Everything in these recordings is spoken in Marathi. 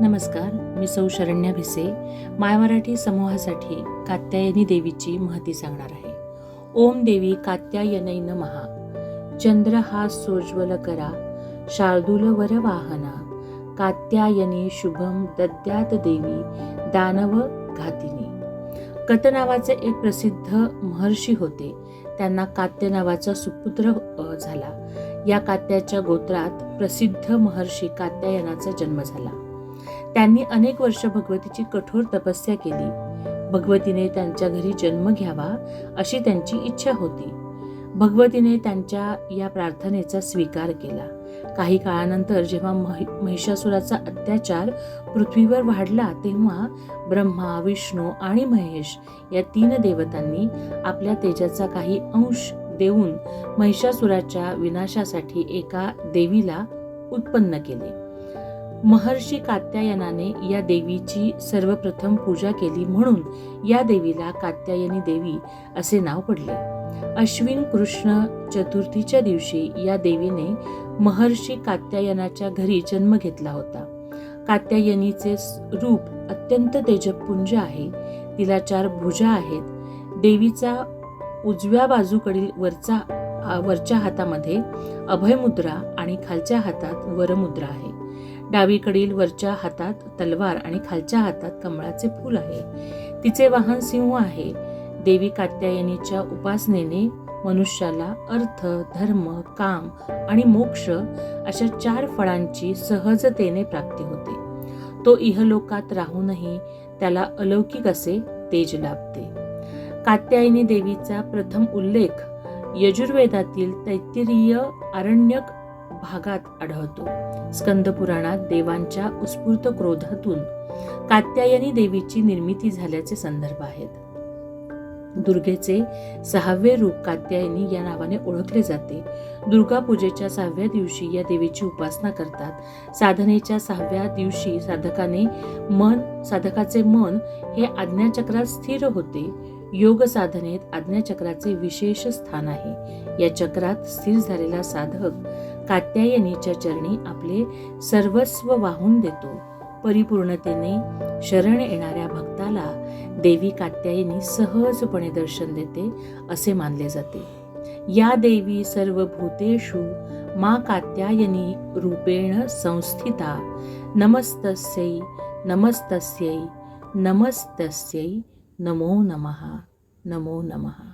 नमस्कार मी सौ शरण्या भिसे. माय मराठी समूहासाठी कात्यायनी देवीची महती सांगणार आहे. ओम देवी कात्यायनै महा चंद्र हा सोज्वल करा. शार्दूल वर वाहना. कात्यायनी शुभम दद्यात देवी दानव घातिनी. कत नावाचे एक प्रसिद्ध महर्षी होते. त्यांना कात्य नावाचा सुपुत्र झाला. या कात्याच्या गोत्रात प्रसिद्ध महर्षी कात्यायनाचा जन्म झाला. त्यांनी अनेक वर्ष भगवतीची कठोर तपस्या केली. भगवतीने त्यांच्या घरी जन्म घ्यावा अशी त्यांची इच्छा होती. भगवतीने त्यांच्या या प्रार्थनेचा स्वीकार केला. काही काळानंतर जेव्हा महिषासुराचा अत्याचार पृथ्वीवर वाढला तेव्हा ब्रह्मा विष्णू आणि महेश या तीन देवतांनी आपल्या तेजाचा काही अंश देऊन महिषासुराच्या विनाशासाठी एका देवीला उत्पन्न केले. महर्षी कात्यायनाने या देवीची सर्वप्रथम पूजा केली म्हणून या देवीला कात्यायनी देवी असे नाव पडले. अश्विन कृष्ण चतुर्थीच्या दिवशी या देवीने महर्षी कात्यायनाच्या घरी जन्म घेतला होता. कात्यायनीचे रूप अत्यंत तेजपुंज आहे. तिला चार भुजा आहेत. देवीचा उजव्या बाजूकडील वरचा वरच्या हातामध्ये अभयमुद्रा आणि खालच्या हातात वरमुद्रा आहे. डावीकडील वरच्या हातात तलवार आणि खालच्या हातात कमळाचे फूल आहे. तिचे वाहन सिंह आहे. देवी कात्यायनीच्या उपासनेने मनुष्याला अर्थ धर्म काम आणि मोक्ष अशा चार फळांची सहजतेने प्राप्ती होते. तो इहलोकात राहूनही त्याला अलौकिक असे तेज लाभते. कात्यायनी देवीचा प्रथम उल्लेख यजुर्वेदातील तैत्तिरीय आरण्यक भागात आढळतो. स्कंद पुराणात देवांच्या उत्स्फूर्त क्रोधातून कात्यायनी देवीची निर्मिती झाल्याचे संदर्भ आहेत. दुर्गेचे सहावे रूप कात्यायनी या नावाने ओळखले जाते. दुर्गा पूजेच्या सहाव्या दिवशी या देवीची उपासना करतात. साधनेच्या सहाव्या दिवशी साधकाने मन साधकाचे मन हे आज्ञाचक्रात स्थिर होते. योग साधनेत आज्ञाचक्राचे विशेष स्थान आहे. या चक्रात स्थिर झालेला साधक कात्यायनीच्या चरणी आपले सर्वस्व वाहून देतो. परिपूर्णतेने शरण येणाऱ्या भक्ताला देवी कात्यायनी सहजपणे दर्शन देते असे मानले जाते. या देवी सर्व भूतेषु मा कात्यायनी रूपेण संस्थिता नमस्तस्यै नमस्तस्यै नमस्तस्यै नमो नमः नमो नमः.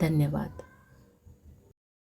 धन्यवाद.